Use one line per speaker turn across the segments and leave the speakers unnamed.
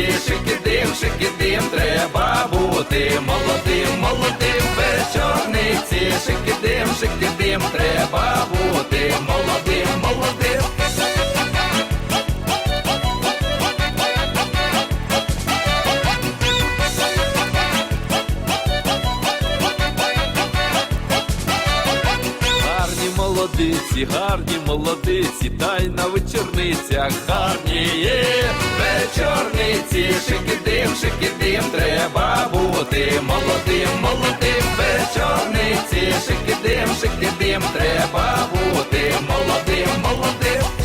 Вечорниці, шикидим, шикидим, треба бути молодим, молодим. без Вечорниці, шикидим, шикидим, треба бути молодиці, гарні молодиці, та й на вечорницях гарні є. Вечорниці, шикидим, шикидим, треба бути молодим, молодим. Вечорниці, шикидим, шикидим, треба бути молодим, молодим.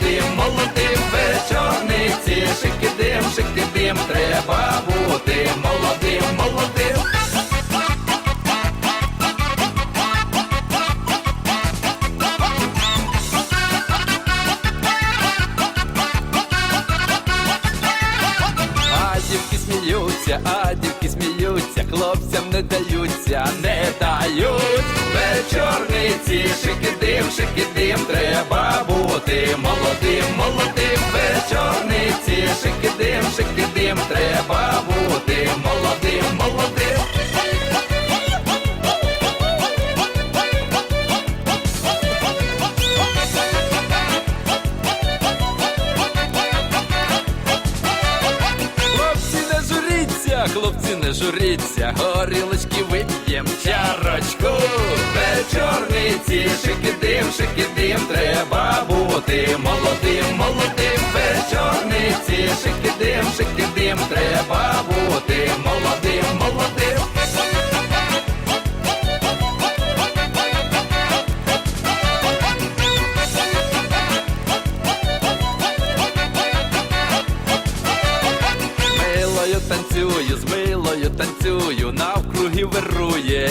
Бути молодим, молодим. Вечорниці, шикидим, шикидим, треба бути молодим, молодим. Хлопці не журіться, горілочки вип'єм чарочку. Вечорниці, шикидим, шикидим, треба бути молодим, молодим. Вечорниці, шикидим, шикидим, треба бути молодим, молодим. Милою танцюю, з милою танцюю, навкруги вирує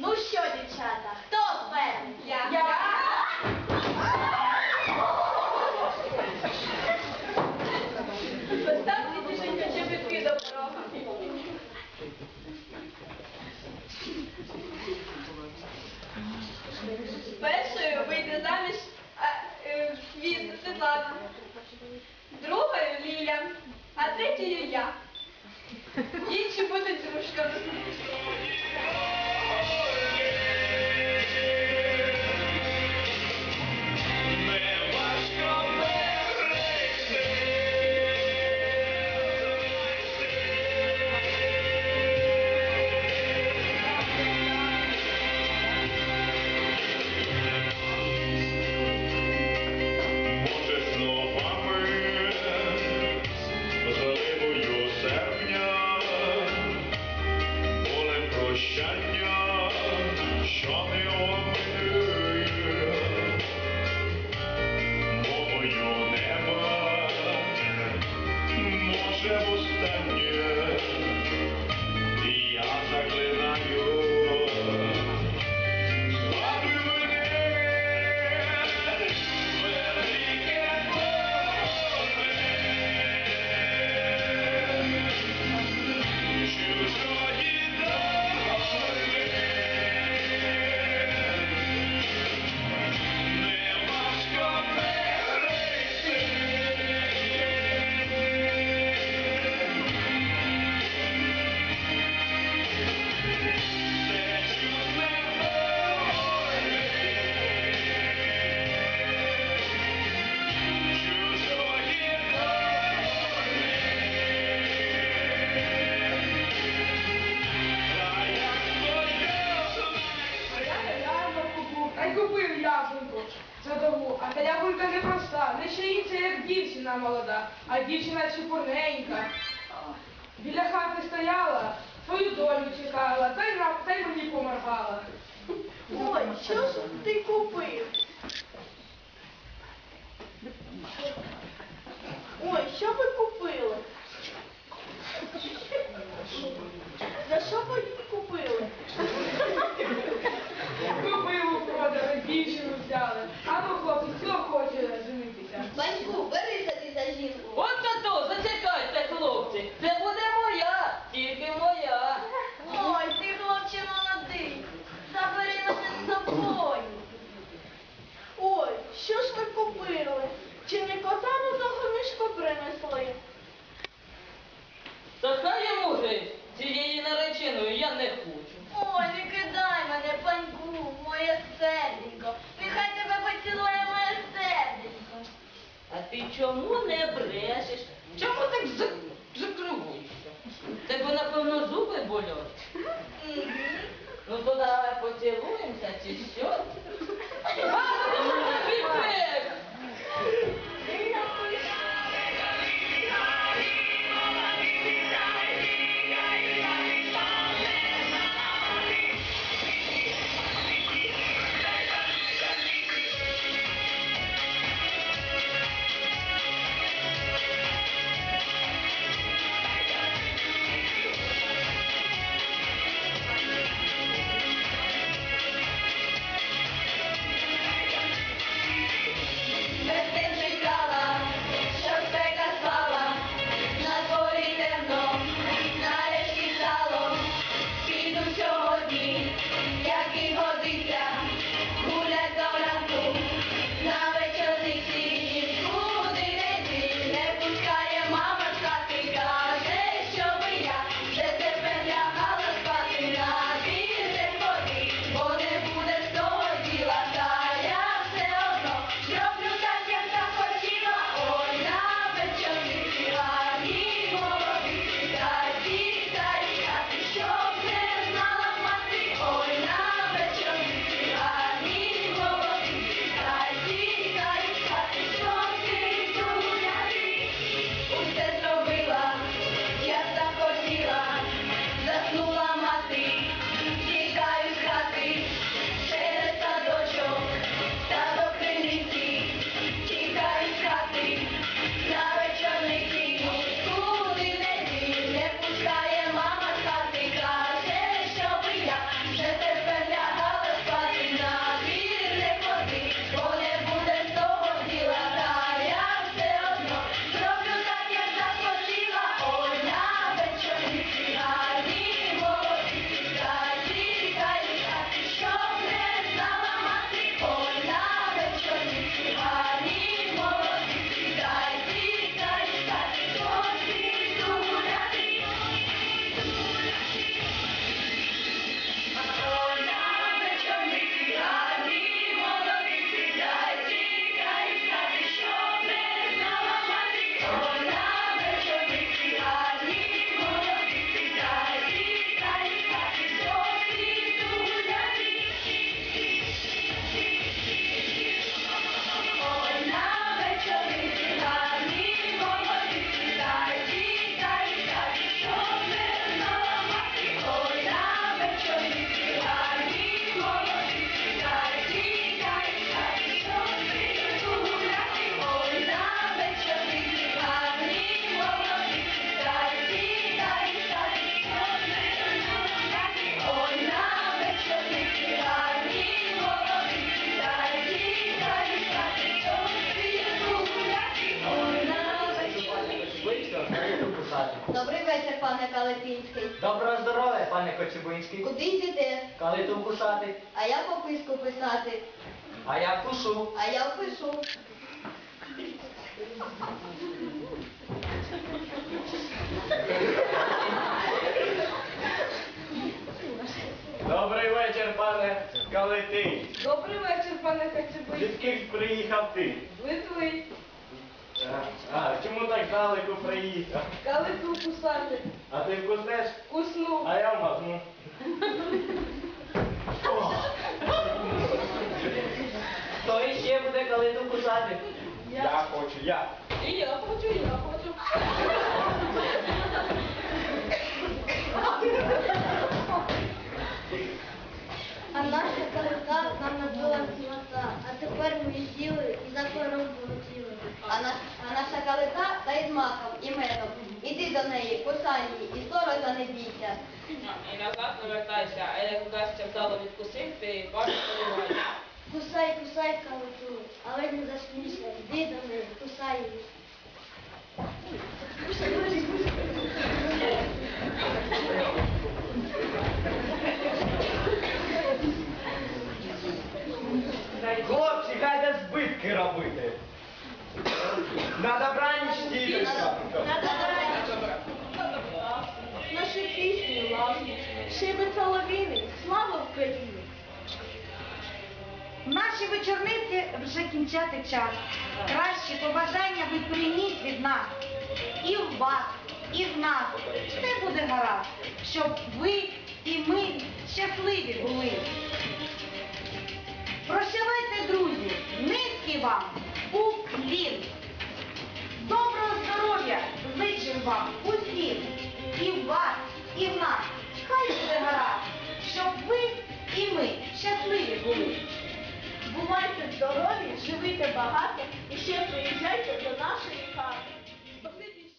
Ну що, дівчата, хто вперед? Я. Я. Поставте до порога.
Першою вийде заміж а, е, від Світлана, другою Ліля, а третьою я. Інші будуть дружками.
I'll w ustanie. дівчина молода, а дівчина чепурненька. Біля хати стояла, свою долю чекала, та й, та й мені поморгала.
Ой, що ж ти купив?
чому не брешеш? Чому так закривуєшся? Тебе, напевно, зуби болять. Ну то давай поцілуємося чи що?
Калетинський.
Доброго здоров'я, пане Кочебинський!
Куди йдете?
Калиту кусати.
А я пописку писати.
А я кушу.
А я пишу.
Добрий вечір, пане Калитий.
Добрий вечір, пане кочебинський.
Звідки приїхав ти?
З Литви.
А, чому так далеко приїхав?
Калиту кусати.
А ти вкуснеш?
Вкусну.
А я мазну.
То ще буде коли докусати.
Я хочу, я.
І я хочу, і я хочу.
А наша калинка нам надула смота, а тепер ми сіли і за кором полетіли. А, наш, а наша калита та із маком і медом. Іди до неї, кусай її, і сторожа не бійся.
І назад не вертайся, а як вдасться вдало відкусити, бачу, поливай.
Кусай, кусай калиту, але не засмійся, йди до неї, кусай її.
Хлопці, гайда збитки робити. На добраніч, діточка.
Наші пісні лавні, шиби соловіни, слава Україні!
Наші вечорниці вже кінчати час. Кращі побажання ви прийміть від нас. І в вас, і в нас. Все буде гаразд, щоб ви і ми щасливі були. Прощавайте, друзі, низькі вам